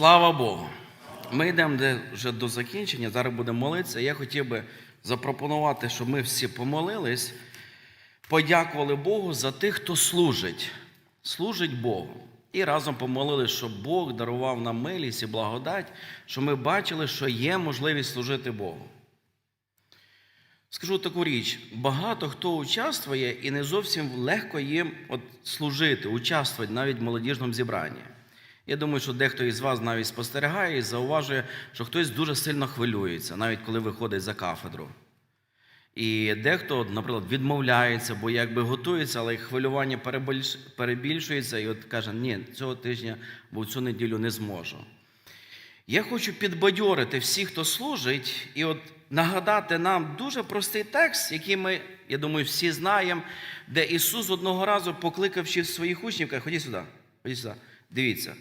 Слава Богу. Ми йдемо вже до закінчення, зараз будемо молитися. Я хотів би запропонувати, щоб ми всі помолились, подякували Богу за тих, хто служить, служить Богу. І разом помолились, щоб Бог дарував нам милість і благодать, щоб ми бачили, що є можливість служити Богу. Скажу таку річ: багато хто участвує, і не зовсім легко їм от служити, участвувати навіть в молодіжному зібранні. Я думаю, що дехто із вас навіть спостерігає і зауважує, що хтось дуже сильно хвилюється, навіть коли виходить за кафедру. І дехто, наприклад, відмовляється, бо якби готується, але хвилювання перебільшується, і от каже, ні, цього тижня або цю неділю не зможу. Я хочу підбадьорити всіх, хто служить, і от нагадати нам дуже простий текст, який ми, я думаю, всі знаємо, де Ісус одного разу, покликавши своїх учнів, каже, ходіть сюди, ходіть сюди, дивіться.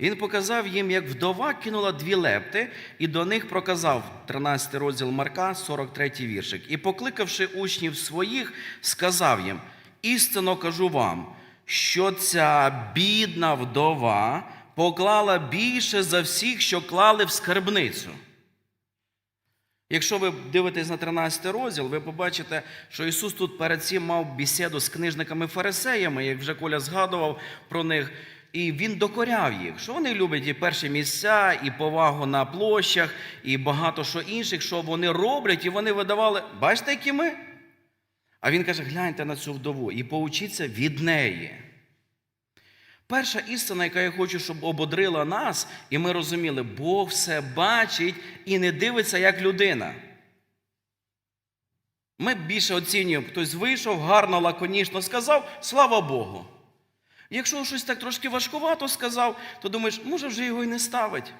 Він показав їм, як вдова кинула дві лепти, і до них проказав 13 розділ Марка, 43 віршик. І, покликавши учнів своїх, сказав їм: істинно кажу вам, що ця бідна вдова поклала більше за всіх, що клали в скарбницю. Якщо ви дивитесь на 13 розділ, ви побачите, що Ісус тут перед цим мав бесіду з книжниками-фарисеями, як вже Коля згадував про них, і він докоряв їх, що вони люблять і перші місця, і повагу на площах, і багато що інших, що вони роблять, і вони видавали. Бачите, які ми? А він каже: гляньте на цю вдову і поучіться від неї. Перша істина, яка я хочу, щоб ободрила нас, і ми розуміли, Бог все бачить і не дивиться як людина. Ми більше оцінюємо, хтось вийшов, гарно, лаконічно сказав, слава Богу. Якщо щось так трошки важкувато сказав, то думаєш, може вже його і не ставить.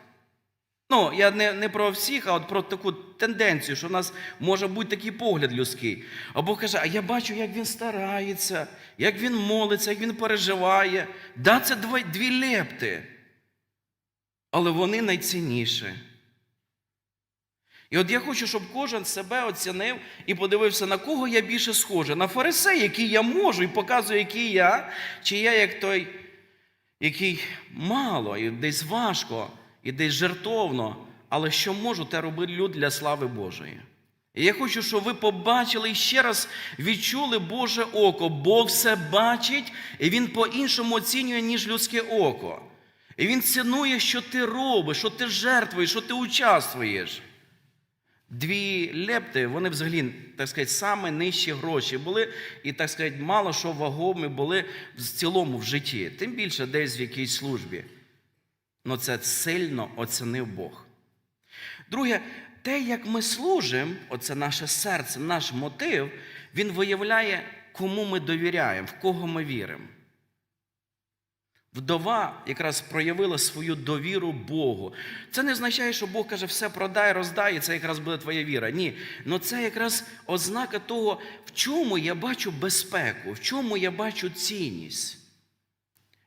Ну, я не, не про всіх, а от про таку тенденцію, що в нас може бути такий погляд людський. А Бог каже, а я бачу, як він старається, як він молиться, як він переживає. Да, це дві, лепти. Але вони найцінніші. І от я хочу, щоб кожен себе оцінив і подивився, на кого я більше схожий. На фарисея, який я можу, і показую, який я, чи я як той, який мало, і десь важко, і десь жертовно, але що можу, те роблю для слави Божої. І я хочу, щоб ви побачили і ще раз відчули Боже око. Бог все бачить, і Він по-іншому оцінює, ніж людське око. І Він цінує, що ти робиш, що ти жертвуєш, що ти участвуєш. Дві лепти, вони взагалі, так сказати, саме нижчі гроші були, і, так сказати, мало що вагомі були в цілому в житті, тим більше десь в якійсь службі. Ну це сильно оцінив Бог. Друге, те, як ми служимо, оце наше серце, наш мотив, він виявляє, кому ми довіряємо, в кого ми віримо. Вдова якраз проявила свою довіру Богу. Це не означає, що Бог каже, все продай, роздай, і це якраз буде твоя віра. Ні. Но це якраз ознака того, в чому я бачу безпеку, в чому я бачу цінність.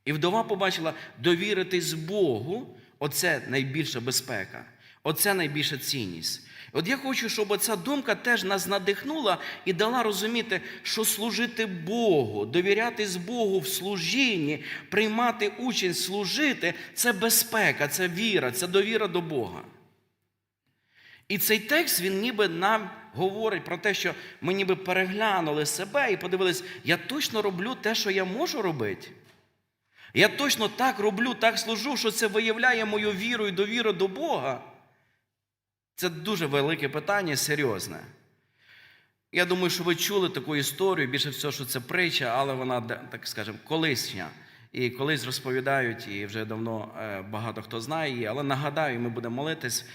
І вдова побачила довіритись Богу, оце найбільша безпека, оце найбільша цінність. От я хочу, щоб ця думка теж нас надихнула і дала розуміти, що служити Богу, довірятись Богу в служінні, приймати участь, служити це безпека, це віра, це довіра до Бога. І цей текст він ніби нам говорить про те, що ми ніби переглянули себе і подивились, я точно роблю те, що я можу робити. Я точно так роблю, так служу, що це виявляє мою віру і довіру до Бога. Це дуже велике питання, серйозне. Я думаю, що ви чули таку історію, більше всього, що це притча, але вона, так скажемо, колишня. І колись розповідають, і вже давно е, багато хто знає її, але нагадаю, ми будемо молитись,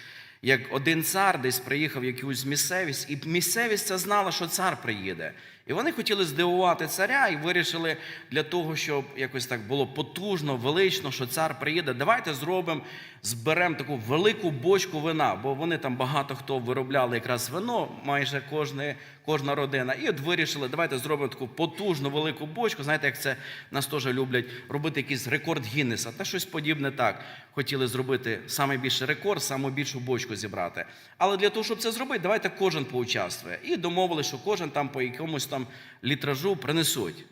як один цар десь приїхав в якусь місцевість, і місцевість ця знала, що цар приїде. І вони хотіли здивувати царя і вирішили для того, щоб якось так було потужно, велично, що цар приїде. Давайте зробимо, зберемо таку велику бочку вина, бо вони там багато хто виробляли якраз вино, майже кожне, кожна родина. І от вирішили, давайте зробимо таку потужну велику бочку. Знаєте, як це нас теж люблять робити якийсь рекорд Гіннеса, та щось подібне так. Хотіли зробити найбільший рекорд, саму більшу бочку зібрати. Але для того, щоб це зробити, давайте кожен поучаствує. І домовилися, що кожен там по якомусь там літражу принесуть.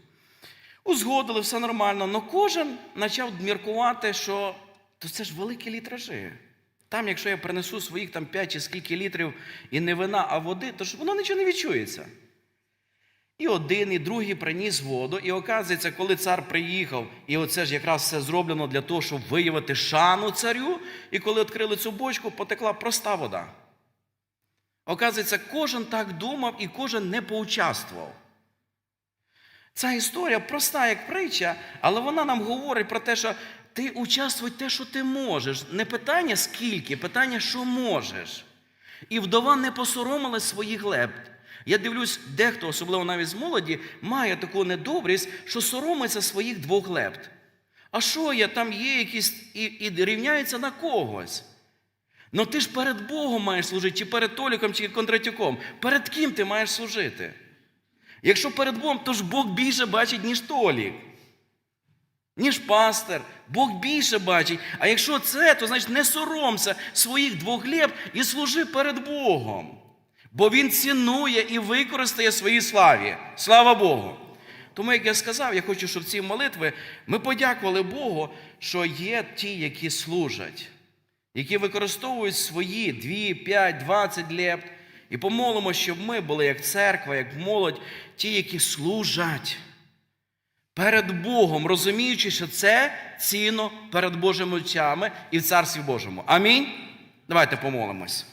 Узгодили, все нормально, але кожен почав міркувати, що то це ж великі літражі. Там, якщо я принесу своїх там 5 чи скільки літрів і не вина, а води, то ж воно нічого не відчується. І один, і другий приніс воду. І оказується, коли цар приїхав, і оце ж якраз все зроблено для того, щоб виявити шану царю. І коли відкрили цю бочку, потекла проста вода. Оказується, кожен так думав і кожен не поучаствував. Ця історія проста як притча, але вона нам говорить про те, що ти участвуй те, що ти можеш. Не питання скільки, питання, що можеш. І вдова не посоромилась своїх лепт. Я дивлюсь, дехто, особливо навіть з молоді, має таку недобрість, що соромиться своїх двох лепт. А що я там є якісь і, і рівняється на когось? Ну ти ж перед Богом маєш служити, чи перед Толіком, чи Кондратюком. Перед ким ти маєш служити? Якщо перед Богом, то ж Бог більше бачить, ніж Толік, ніж пастир. Бог більше бачить. А якщо це, то значить не соромся своїх двох леп і служи перед Богом. Бо Він цінує і використає свої славі. Слава Богу! Тому, як я сказав, я хочу, щоб ці молитви ми подякували Богу, що є ті, які служать, які використовують свої 2, 5, 20 лепт. І помолимо, щоб ми були як церква, як молодь, ті, які служать перед Богом, розуміючи, що це ціно перед Божими очами і в Царстві Божому. Амінь. Давайте помолимось.